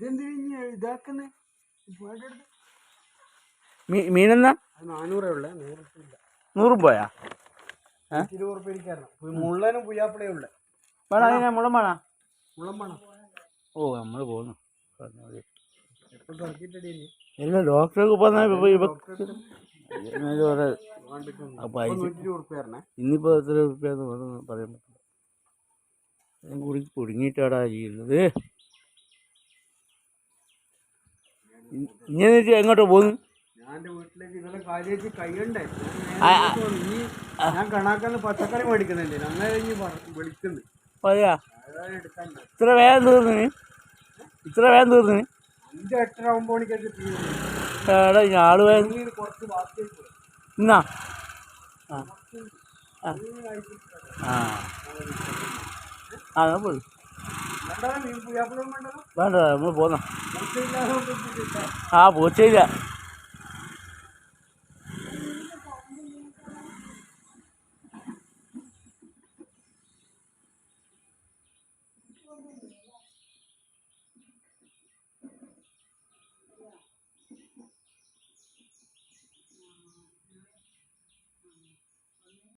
ഇതെന്തിന് ഇതാക്കുന്നേ? Me മീനെന്നാ? അത് നാനൂറേ ഉള്ളേ നൂറ് ഇല്ല നൂറും പോയാ? ഇരുപത് ഉറുപ്പ് എനിക്കറിയാം മുള്ളനും പുയ്യാപ്പിളേ ഉള്ളേ. വേണം അതിനെ? മുളം വേണോ? മുള്ളം വേണം. ഓ നമ്മൾ പോകുന്നു ഡോക്ടർക്ക് ഇന്നിപ്പോൾ എത്ര പറയാൻ പറ്റില്ല. കുടുങ്ങിയിട്ടാടാ ചെയ്യുന്നത്. ഇങ്ങനെ എങ്ങോട്ട് പോകുന്നു വീട്ടിലേക്ക് ഇന്നലെ കാര്യമായിട്ട് കൈയുണ്ടേ ഞാൻ കണാക്കാന്ന് പച്ചക്കറി മേടിക്കുന്നുണ്ട്. അങ്ങനെ ഇനി വിളിക്കുന്നു. പറയാ അതാണ് എടുക്കണ്ട ഇത്ര വേഗം തീർന്നിന് ഇത്ര വേഗം തീർന്നിന് അഞ്ച് എട്ടര ഒമ്പത് മണിക്കൊക്കെ എടാ ഞാൾ വേഗം കുറച്ച് ബാക്കി എന്നാ ആ. ആ. ആ. പോയി വേണ്ട നമ്മൾ പോന്നാ. മോശമില്ലാതെ കൊണ്ടിട്ടില്ല ആ പോച്ചയില്ല